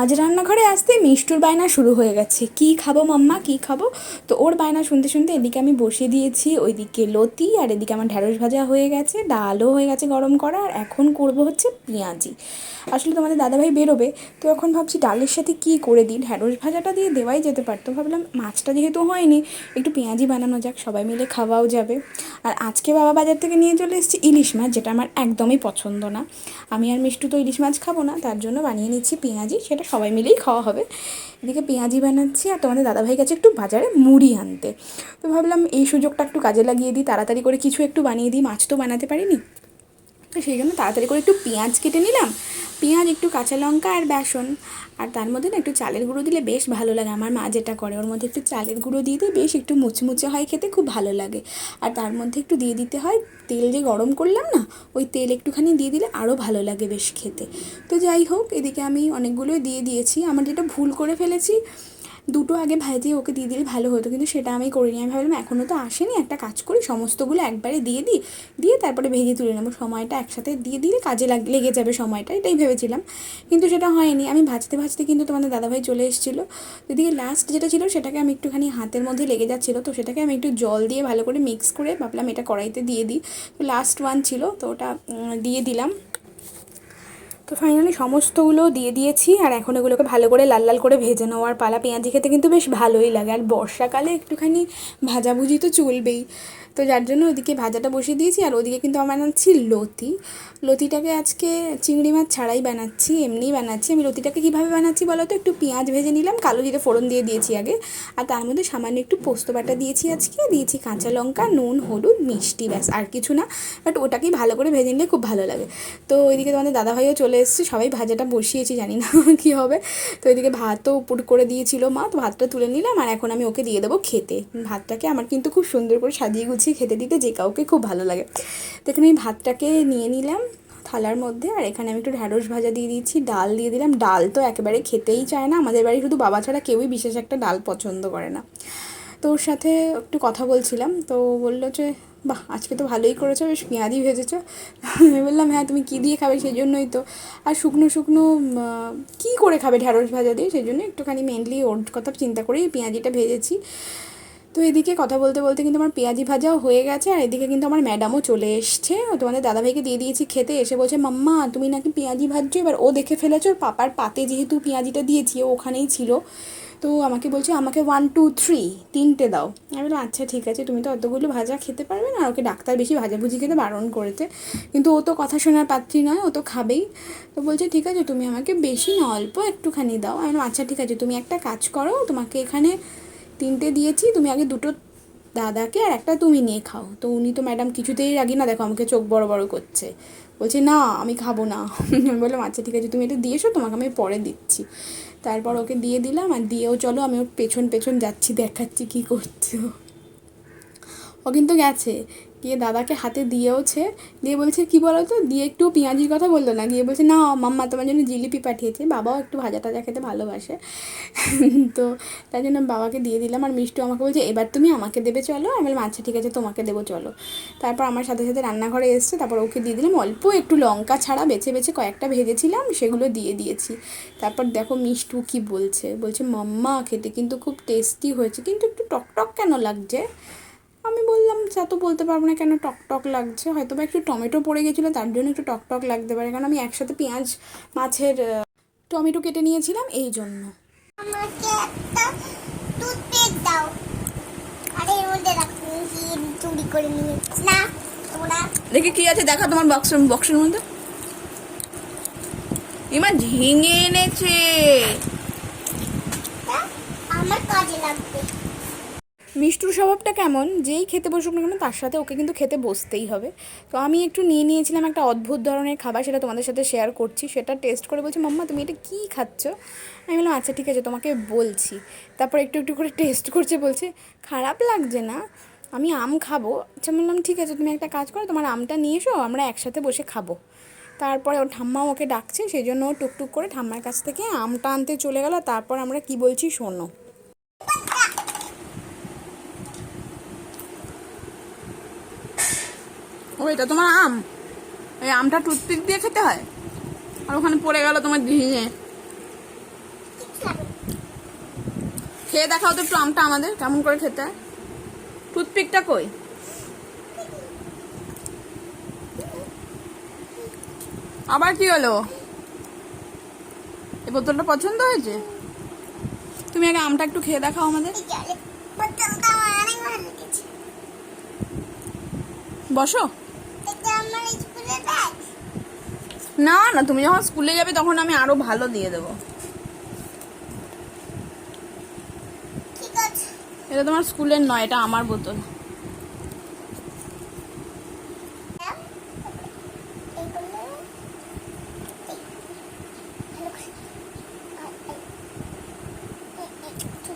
আজ রান্নাঘরে আসতে মিষ্টুর বায়না শুরু হয়ে গেছে। কি খাব মাম্মা? কি খাব? তো ওর বায়না শুনতে শুনতে এদিকে আমি বসিয়ে দিয়েছি, ওইদিকে লতি আর এদিকে আমার ঢ্যাঁড়স ভাজা হয়ে গেছে, ডালও হয়ে গেছে গরম করা, আর এখন করব হচ্ছে পেঁয়াজি। আসলে তোমাদের দাদাভাই বেরোবে, তো এখন ভাবছি ডালের সাথে কি করে দিই? ঢ্যাঁড়স ভাজাটা দিয়ে দেওয়াই যেতে পারতো। ভাবলাম মাছটা যেহেতু হয়নি, একটু পেঁয়াজি বানানো যাক, সবাই মিলে খাওয়াও যাবে। আর আজকে বাবা বাজার থেকে নিয়ে চলে এসেছি ইলিশ মাছ, যেটা আমার একদমই পছন্দ না। আমি আর মিষ্টু তো ইলিশ মাছ খাব না, তার জন্য বানিয়ে নিচ্ছি পেঁয়াজি, সেটা সবাই মিলেই খাওয়া হবে। এদিকে পেঁয়াজি বানাচ্ছি আর তোমাদের দাদাভাই গেছে একটু বাজারে মুড়ি আনতে। তো ভাবলাম এই সুযোগটা একটু কাজে লাগিয়ে দিই, তাড়াতাড়ি করে কিছু একটু বানিয়ে দিই, মাছ তো বানাতে পারিনি। তো সেই জন্য তাড়াতাড়ি করে একটু পেঁয়াজ কেটে নিলাম। পেঁয়াজ, একটু কাঁচা লঙ্কা আর বেসন। আর তার মধ্যে না একটু চালের গুঁড়ো দিলে বেশ ভালো লাগে। আমার মা যেটা করে, ওর মধ্যে একটু চালের গুঁড়ো দিয়ে দিই, বেশ একটু মুচমুচে হয় খেতে, খুব ভালো লাগে। আর তার মধ্যে একটু দিয়ে দিতে হয়, তেল যে গরম করলাম না, ওই তেল একটুখানি দিয়ে দিলে আরও ভালো লাগে বেশ খেতে। তো যাই হোক, এদিকে আমি অনেকগুলোই দিয়ে দিয়েছি। আমার যেটা ভুল করে ফেলেছি দুটো আগে ভাজিয়ে ওকে দিয়ে দিলে ভালো হতো, কিন্তু সেটা আমি করিনি। আমি ভাবলাম এখনও তো আসেনি, একটা কাজ করি, সমস্তগুলো একবারে দিয়ে দিই। দিয়ে তারপরে ভেজে তুলে নেব। সময়টা একসাথে দিয়ে দিলে কাজে লাগ যাবে সময়টা, এটাই ভেবেছিলাম। কিন্তু সেটা হয়নি। আমি ভাজতে ভাজতে কিন্তু তোমাদের দাদাভাই চলে এসেছিল। এদিকে লাস্ট যেটা ছিল, সেটাকে আমি একটুখানি হাতের মধ্যে লেগে যাচ্ছিল। তো সেটাকে আমি একটু জল দিয়ে ভালো করে মিক্স করে ভাবলাম এটা কড়াইতে দিয়ে দিই। তো লাস্ট ওয়ান ছিল, তো ওটা দিয়ে দিলাম। তো ফাইনালি সমস্তগুলো দিয়ে দিয়েছি আর এখন এগুলোকে ভালো করে লাল লাল করে ভেজে নেওয়ার পালা। পেঁয়াজি খেতে কিন্তু বেশ ভালোই লাগে। আর বর্ষাকালে একটুখানি ভাজাভুজি তো চলবেই। তো যার জন্য ওদিকে ভাজাটা বসিয়ে দিয়েছি আর ওদিকে কিন্তু আমার বানাচ্ছি লতি। লতিটাকে আজকে চিংড়ি মাছ ছাড়াই বানাচ্ছি, এমনিই বানাচ্ছি। আমি লতিটাকে কীভাবে বানাচ্ছি বলো তো? একটু পেঁয়াজ ভেজে নিলাম, কালো জিরে ফোড়ন দিয়ে দিয়েছি আগে। আর তার মধ্যে সামান্য একটু পোস্ত বাটা দিয়েছি আজকে। দিয়েছি কাঁচা লঙ্কা, নুন, হলুদ, মিষ্টি, ব্যাস, আর কিছু না। বাট ওটাকেই ভালো করে ভেজে নিলে খুব ভালো লাগে। তো ওইদিকে তোমাদের দাদাভাইও চলে এসেছে, সবাই ভাজাটা বসিয়েছি, জানি না কী হবে। তো ওইদিকে ভাতও উপর করে দিয়েছিল মা, তো ভাতটা তুলে নিলাম আর এখন আমি ওকে দিয়ে দেবো খেতে। ভাতটাকে আমার কিন্তু খুব সুন্দর করে সাজিয়ে গুছিয়ে খেতে দিতে, যে কাউকে খুব ভালো লাগে। তো এখানে আমি ভাতটাকে নিয়ে নিলাম থালার মধ্যে, আর এখানে আমি একটু ঢ্যাঁড়স ভাজা দিয়ে দিচ্ছি ডাল দিয়ে দিলাম। ডাল তো একেবারে খেতেই চায় না, আমাদের বাড়ি শুধু বাবা ছাড়া কেউই বিশেষ একটা ডাল পছন্দ করে না। তো ওর সাথে একটু কথা বলছিলাম, তো বলল যে, বাহ, আজকে তো ভালোই করেছ, বেশ পেঁয়াজি ভেজেছো। আমি বললাম হ্যাঁ তুমি কী দিয়ে খাবে সেই জন্যই তো। আর শুকনো শুকনো কী করে খাবে ঢ্যাঁড়স ভাজা দিয়ে? সেই জন্য একটুখানি মেনলি ওর কথা চিন্তা করেই পেঁয়াজিটা ভেজেছি। তো এদিকে কথা বলতে বলতে কিন্তু আমার পেঁয়াজি ভাজাও হয়ে গেছে, আর এদিকে কিন্তু আমার ম্যাডামও চলে এসছে। তোমাদের দাদাভাইকে দিয়ে দিয়েছি খেতে, এসে বলছে, মাম্মা, তুমি নাকি পেঁয়াজি ভাজছো? এবার ও দেখে ফেলেছো পাপার পাতে যেহেতু পেঁয়াজিটা দিয়েছি ওখানেই ছিল। তো আমাকে বলছে, আমাকে ওয়ান টু থ্রি তিনটে দাও। আমি বললাম আচ্ছা ঠিক আছে, তুমি তো অতগুলো ভাজা খেতে পারবে না, আর ওকে ডাক্তার বেশি ভাজাভুজি খেতে বারণ করেছে। কিন্তু ও তো কথা শোনার পাত্রী নয়, ও তো খাবেই। তো বলছে, ঠিক আছে, তুমি আমাকে বেশি না, অল্প একটুখানি দাও। আমি বললাম আচ্ছা ঠিক আছে, তুমি একটা কাজ করো, তোমাকে এখানে তিনটে দিয়েছি, তুমি আগে দুটো দাদাকে আর একটা তুমি নিয়ে খাও। তো উনি তো ম্যাডাম কিছুতেই রাগি না, দেখো আমাকে চোখ বড় বড় করছে। বলছে, না, আমি খাব না। আমি বললাম আচ্ছা ঠিক আছে, তুমি এটা দিয়ে এসো তোমাকে আমি পরে দিচ্ছি। তারপর ওকে দিয়ে দিলাম আর দিয়েও চলো, আমি ওর পেছন পেছন যাচ্ছি, দেখাচ্ছি কী করছ ও কিন্তু গেছে। গিয়ে দাদাকে হাতে দিয়েওছে। দিয়ে বলছে, কি বলো তো দিয়ে একটু পেঁয়াজির কথা বলল না? গিয়ে বলছে, না, মাম্মা তোমার জন্য জিলিপি পাঠিয়েছে। বাবাও একটু ভাজা টাজা খেতে ভালোবাসে। তো তাই জন্য বাবাকে দিয়ে দিলাম। আর মিষ্টি আমাকে বলছে, এবার তুমি আমাকে দেবে, চলো। আমি বললাম আচ্ছা ঠিক আছে, তোমাকে দেবো, চলো। তারপর আমার সাথে সাথে রান্নাঘরে এসছে। তারপর ওকে দিয়ে দিলাম, অল্প একটু লঙ্কা ছাড়া বেছে বেছে কয়েকটা ভেজেছিলাম, সেগুলো দিয়ে দিয়েছি। তারপর দেখো মিষ্টু কি বলছে। বলছে, মাম্মা, খেতে কিন্তু খুব টেস্টি হয়েছে। কিন্তু একটু টক টক কেন লাগছে? আমি বললাম যা তো বলতে পারব না কেন টক টক লাগছে। হয়তো বা একটু টমেটো পড়ে গেছিল তার জন্য একটু টক টক লাগতে পারে কারণ আমি একসাথে পেঁয়াজ মাছের টমেটো কেটে নিয়েছিলাম এই জন্য। আমাকে একটা টুথপেক দাও। আরে এর মধ্যে রাখুন কি চুরি করে নিয়ে না তোমরা দেখি কি আছে দেখা তোমার বক্স বক্সের মধ্যে। ইমা ঝিঙে এনেছে। আমার কাজে লাগবে। মিষ্টুর স্বভাবটা কেমন? যেই খেতে বসুক না কেন, তার সাথে ওকে কিন্তু খেতে বসতেই হবে। তো আমি একটু নিয়ে নিয়েছিলাম একটা অদ্ভুত ধরনের খাবার, সেটা তোমাদের সাথে শেয়ার করছি। সেটা টেস্ট করে বলছি, মাম্মা, তুমি এটা কী খাচ্ছ? আমি বললাম আচ্ছা ঠিক আছে, তোমাকে বলছি। তারপর একটু একটু করে টেস্ট করছে, বলছে, খারাপ লাগছে না, আমি আম খাব। আচ্ছা বললাম, ঠিক আছে, তুমি একটা কাজ করো, তোমার আমটা নিয়ে এসো, আমরা একসাথে বসে খাব। তারপরে ওর ঠাম্মাও ওকে ডাকছে, সেই জন্য ও টুকটুক করে ঠাম্মার কাছ থেকে আমটা আনতে চলে গেল। তারপর আমরা কি বলছি, শোনো। এটা তোমার আম। এই আমটা টুথপিক দিয়ে খেতে হয়? আর ওখানে পড়ে গেল তোমার ঝিঙে খেয়ে দেখাও তো একটু আমটা আমাদের কেমন করে খেতে হয়। টুথপিকটা কই? আবার কি হলো? এই বোতলটা পছন্দ হয়েছে? তুমি আগে আমটা একটু খেয়ে দেখাও আমাদের। বসো এটা আমার স্কুলের ব্যাগ না না, তুমি যখন স্কুলে যাবে তখন আমি আরও ভালো দিয়ে দেবো। এটা তোমার স্কুলের নয়, এটা আমার বোতল।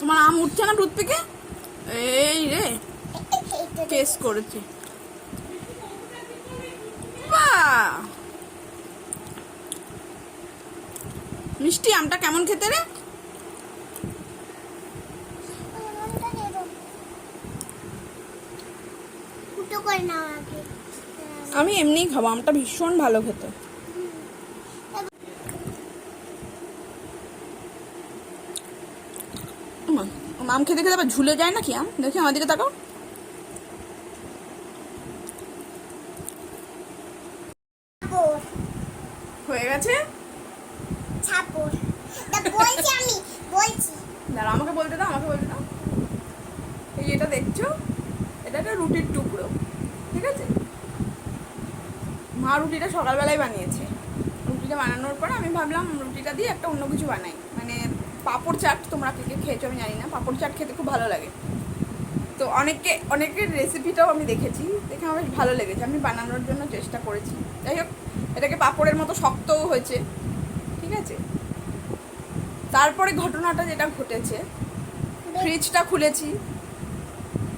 তোমার আম উঠছে না টুথপিকে এই রে, কেস করেছে বাহ! মিষ্টি আমটা কেমন খেতে রে? আমি এমনিই খাব আমটা ভীষণ ভালো খেতে। আম খেতে খেতে আবার ঝুলে যায় নাকি আম? দেখি আমার দিকে তাকাও। হয়ে গেছে? ছাপড় বলছি দাঁড়া আমাকে বলতে দাও, আমাকে বলতে দাও। এই এটা দেখছ, এটা একটা রুটির টুকরো, ঠিক আছে? মা রুটিটা সকালবেলায় বানিয়েছে। রুটিটা বানানোর পর আমি ভাবলাম রুটিটা দিয়ে একটা অন্য কিছু বানাই। মানে পাঁপড় চাট তোমরা কে কে খেয়েছো আমি জানি না, পাঁপড় চাট খেতে খুব ভালো লাগে। তো অনেকে অনেকের রেসিপিটাও আমি দেখেছি, দেখে আমার বেশ ভালো লেগেছে। আমি বানানোর জন্য চেষ্টা করেছি। যাই হোক, এটাকে পাঁপড়ের মতো শক্তও হয়েছে। ঠিক আছে? তারপরে ঘটনাটা যেটা ঘটেছে ফ্রিজটা খুলেছি।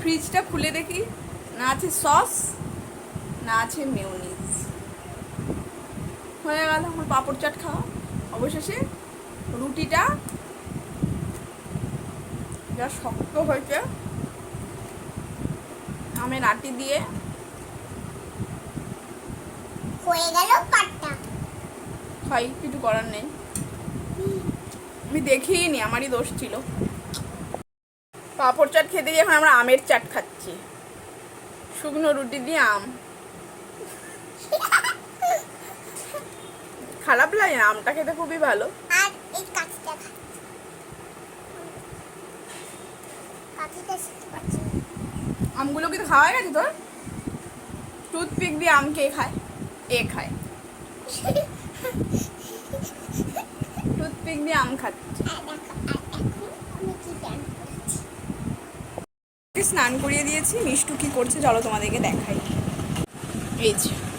ফ্রিজটা খুলে দেখি, না আছে সস না আছে মেয়োনিজ হয়ে গেল আমার পাঁপড় চাট খাওয়া। অবশেষে রুটিটা যা শক্ত হয়েছে, আমের আটি দিয়ে হয়ে গেল পাটটা খাই কিছু করার নেই। আমি দেখিনি আমারই দোষ ছিল। পাঁপড় চাট খেতে গিয়ে এখন আমরা আমের চাট খাচ্ছি। শুকনো রুটি দিয়ে আম। খারাপ লাগে না আমটা খেতে খুবই ভালো। আর এই কাঁচিটা। আমগুলো কিন্তু খাওয়া গেছে তোর? টুথপিক দিয়ে আম কে খায়? এ খায়। টুথপিক দিয়ে আম খাচ্ছে। স্নান করিয়ে দিয়েছি, মিষ্টু কি করছে চলো তোমাদেরকে দেখাই। এই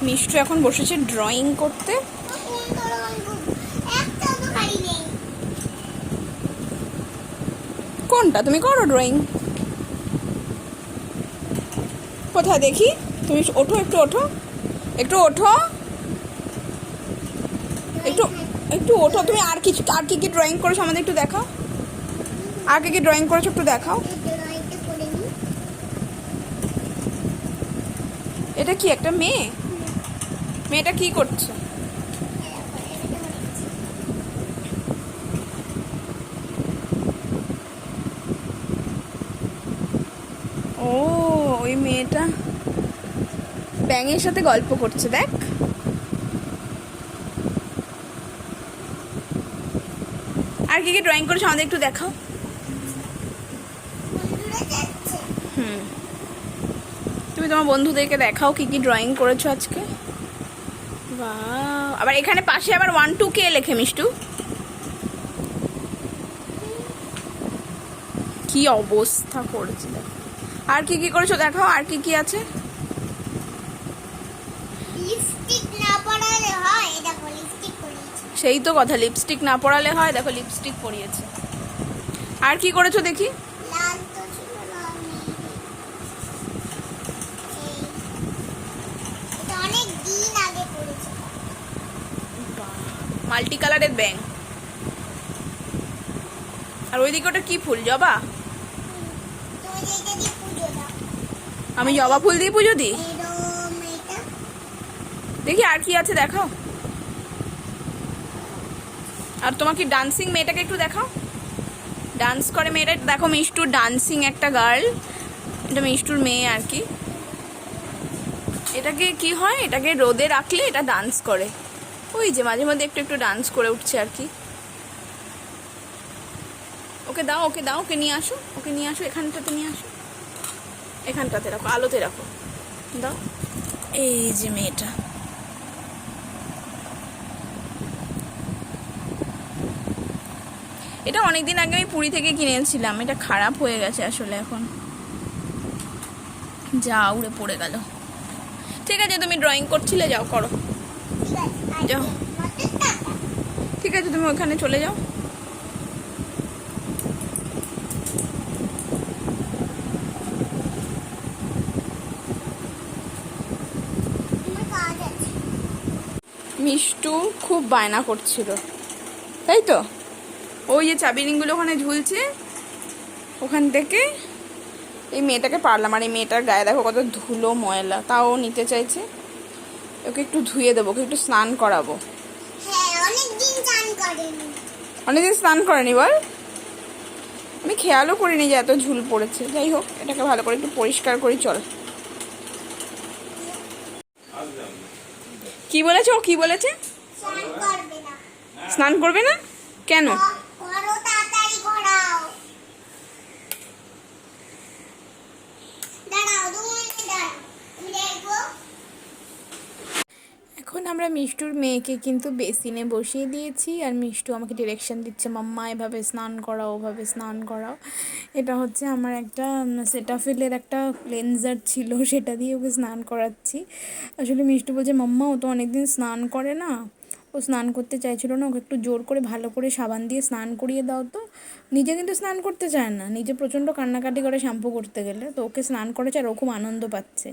মিষ্টু এখন বসেছে ড্রয়িং করতে। কোনটা? তুমি করো ড্রয়িং কোথায় দেখি? তুমি ওঠো, একটু ওঠো। একটু ওঠো। একটু একটু ওঠো, তুমি আর কিছু আর কি কি ড্রয়িং করেছ আমাদের একটু দেখাও। আর কি কি ড্রয়িং করেছ একটু দেখাও। এটা কি, একটা মেয়ে? মেয়েটা কি করছে? ও, ওই মেয়েটা ব্যাঙের সাথে গল্প করছে, দেখ। আর কি কি ড্রয়িং করেছ আমাদের একটু দেখাও। হুম। তুমি তোমার বন্ধুদেরকে দেখাও কি কি ড্রয়িং করেছ আজকে। আবার এখানে পাশে আবার ওয়ান টু কে লেখে, মিষ্টু। কি অবস্থা করেছে আর কি কি করেছ দেখাও, আর কি কি আছে লিপস্টিক না পরালে হয় দেখো লিপস্টিক পরিয়েছি সেই তো কথা লিপস্টিক না পরালে হয়, দেখো লিপস্টিক পরিয়েছে। আর কি করেছ দেখি? মাল্টি কালারের ব্যাং। আর ওইদিকে ওটা কি ফুল, জবা? আমি জবা ফুল দিয়ে পুজো দিই? দেখি আর কি আছে, দেখাও। আর তোমার কি ডান্সিং মেয়েটাকে একটু দেখাও? ডান্স করে মেয়েটা, দেখো মিষ্টুর ডান্সিং একটা গার্ল এটা মিষ্টুর মেয়ে আর কি। এটাকে কি হয়? এটাকে রোদে রাখলে এটা ডান্স করে। ওই যে মাঝে মধ্যে একটু একটু ডান্স করে উঠছে আর কি। ওকে দাও ওকে দাও, ওকে নিয়ে আসো, ওকে নিয়ে আসো, এখানটাতে নিয়ে আসো। এখানটাতে রাখো, আলোতে রাখো। দাও। এই যে মেয়েটা। এটা অনেকদিন আগে আমি পুরী থেকে কিনেছিলাম এটা খারাপ হয়ে গেছে আসলে এখন। যা উড়ে পড়ে গেল। ঠিক আছে, তুমি ড্রয়িং করছিলে, যাও করো। যাও। ঠিক আছে, তুমি ওখানে চলে যাও। মিষ্টু খুব বায়না করছিল। তাই তো? ওই যে চাবি রিংগুলো ওখানে ঝুলছে ওখান থেকে এই মেয়েটাকে পারলাম। আর এই মেয়েটার গায়ে দেখো কত ধুলো ময়লা তাও নিতে চাইছে। ওকে একটু ধুয়ে দেবো ওকে একটু স্নান করাবো। হ্যাঁ অনেকদিন স্নান করেনি। বল? আমি খেয়ালও করিনি যে এত ঝুল পড়েছে। যাই হোক এটাকে ভালো করে একটু পরিষ্কার করি চল। কি বলেছে ও? কি বলেছে? স্নান করবে না। কেন করো তাড়াতাড়ি করাও দাঁড়াও দু মিনিট দাঁড়াও আমি দেখব এখন আমরা মিষ্টুর মেয়েকে কিন্তু বেসিনে বসিয়ে দিয়েছি আর মিষ্টু আমাকে ডিরেকশন দিচ্ছে, মাম্মা, এভাবে স্নান করাও, ওভাবে স্নান করাও। এটা হচ্ছে আমার একটা সেটাফিলের একটা ক্লেনজার ছিল, সেটা দিয়ে ওকে স্নান করাচ্ছি। আসলে মিষ্টু বলছে, মাম্মা, ও তো অনেকদিন স্নান করে না। ও স্নান করতে চাইছিল না, ওকে একটু জোর করে ভালো করে সাবান দিয়ে স্নান করিয়ে দাও তো। নিজে কিন্তু স্নান করতে চায় না, নিজে প্রচণ্ড কান্নাকাটি করে শ্যাম্পু করতে গেলে। তো ওকে স্নান করেছে আর ও খুব আনন্দ পাচ্ছে।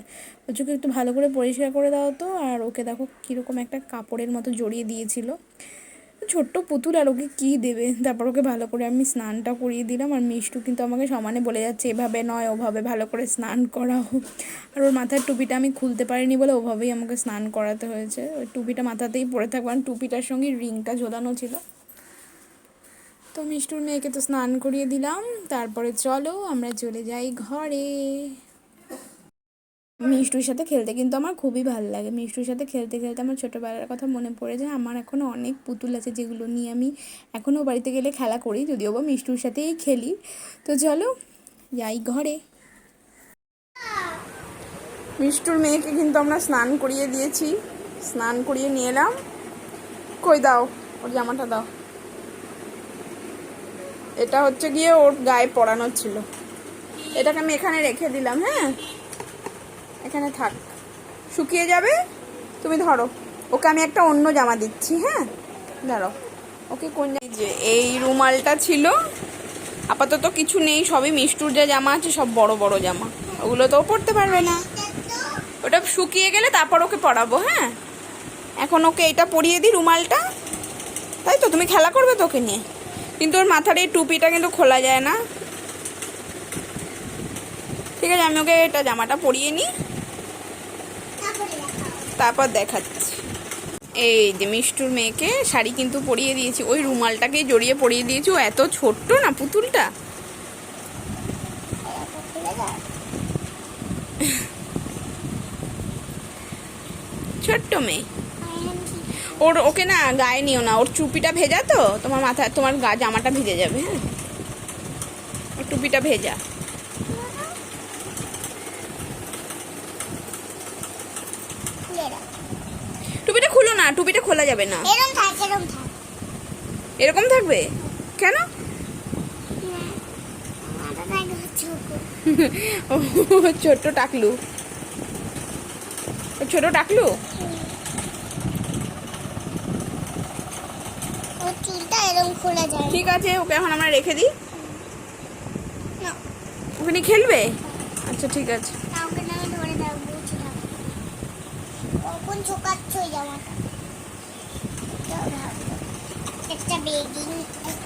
ওকে একটু ভালো করে পরিষ্কার করে দাও তো। আর ওকে দেখো কীরকম একটা কাপড়ের মতো জড়িয়ে দিয়েছিল। ছোট্ট পুতুল আর ওকে কী দেবে? তারপর ওকে ভালো করে আমি স্নানটা করিয়ে দিলাম আর মিষ্টু কিন্তু আমাকে সমানে বলে যাচ্ছে, এভাবে নয়, ওভাবে ভালো করে স্নান করাও। আর ওর মাথার টুপিটা আমি খুলতে পারিনি বলে ওভাবেই আমাকে স্নান করাতে হয়েছে। ওই টুপিটা মাথাতেই পরে থাকব আর টুপিটার সঙ্গে রিংটা ঝোলানো ছিল। তো মিষ্টুর মেয়েকে তো স্নান করিয়ে দিলাম। তারপরে চলো, আমরা চলে যাই ঘরে। মিষ্টুর সাথে খেলতে কিন্তু আমার খুবই ভালো লাগে। মিষ্টুর সাথে খেলতে খেলতে আমার ছোটোবেলার কথা মনে পড়ে যায়। আমার এখনও অনেক পুতুল আছে যেগুলো নিয়ে আমি এখনও বাড়িতে গেলে খেলা করি, যদিও বা মিষ্টুর সাথেই খেলি। তো চলো, যাই ঘরে। মিষ্টুর মেয়েকে কিন্তু আমরা স্নান করিয়ে দিয়েছি। স্নান করিয়ে নিয়ে এলাম। কই দাও, ওর জামাটা দাও। এটা হচ্ছে গিয়ে ওর গায়ে পরানোর ছিল। এটাকে আমি এখানে রেখে দিলাম হ্যাঁ? এখানে থাক। শুকিয়ে যাবে? তুমি ধরো। ওকে আমি একটা অন্য জামা দিচ্ছি হ্যাঁ? ধরো ওকে কোন যে, এই রুমালটা ছিল। আপাতত কিছু নেই, সবই মিষ্টুর যা জামা আছে, সব বড় বড় জামা। ওগুলো তো পরতে পারবে না। ওটা শুকিয়ে গেলে তারপর ওকে পরাবো হ্যাঁ? এখন ওকে এটা পরিয়ে দিই রুমালটা। তাই তো, তুমি খেলা করবে তো ওকে নিয়ে। কিন্তু ওর মাথার এই টুপিটা কিন্তু খোলা যায় না। ঠিক আছে, আমি ওকে এটা জামাটা পরিয়ে নিই। তারপর দেখাচ্ছি। এই যে মিষ্টুর মেয়েকে শাড়ি কিন্তু পরিয়ে দিয়েছি, ওই রুমালটাকে জড়িয়ে পরিয়ে দিয়েছি, ও এত ছোট্ট না পুতুলটা? ছোট্ট মেয়ে। ওর, ওকে না গায়ে নিও না, ওর চুপিটা ভেজা তো? তোমার মাথা তোমার গা, জামাটা ভিজে যাবে হ্যাঁ? ওর টুপিটা ভেজা খুলে দাও টুপিটা খুলো না টুপিটা খোলা যাবে না। এরকম থাকবে? কেন? ছোট্ট টাকলু। ছোট টাকলু? ঠিক আছে ওকে এখন আমরা রেখে দিই। না। ওকে খেলবে? আচ্ছা ঠিক আছে। কখন ছোকাচ্ছ জামাটা? দাও, দাও,